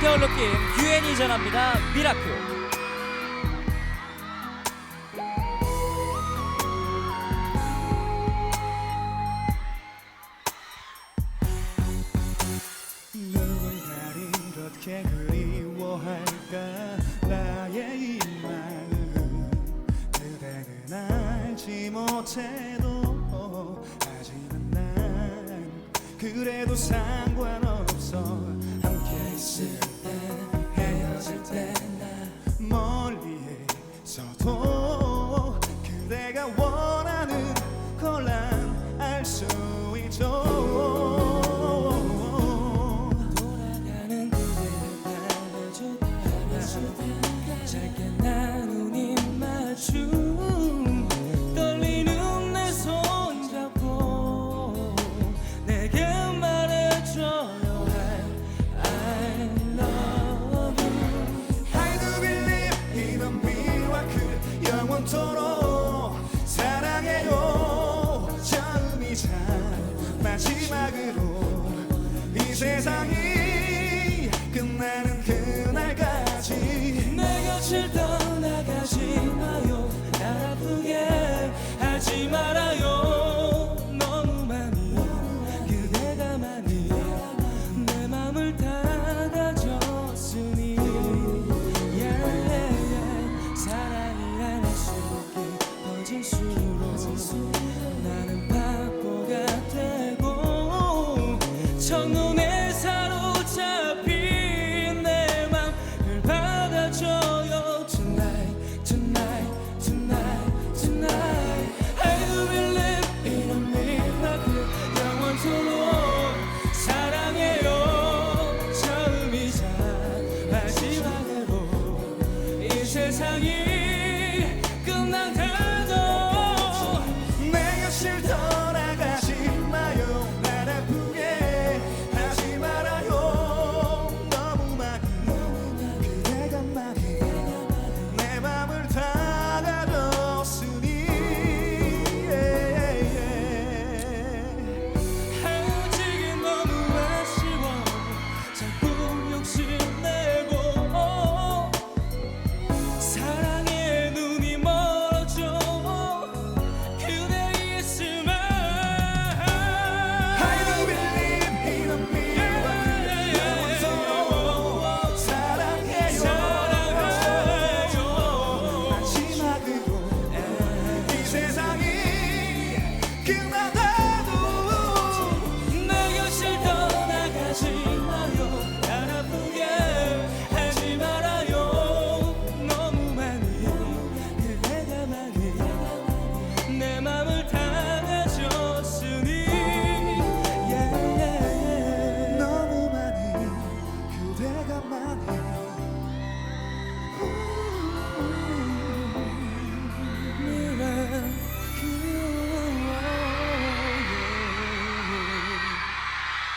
겨울 느낌 유엔이 전합니다. 미라클. 누군가를 이렇게 그리워할까 나의 이 마음 그대는 알지 못해도 하지만 난 그래도 상관없 서로 사랑해요. 처음이자 마지막으로 이 세상이 끝나는 그날까지 내 곁을 떠나가지 마요. 날 아프게 하지 마라. 마지막으로 이 세상이 끝난다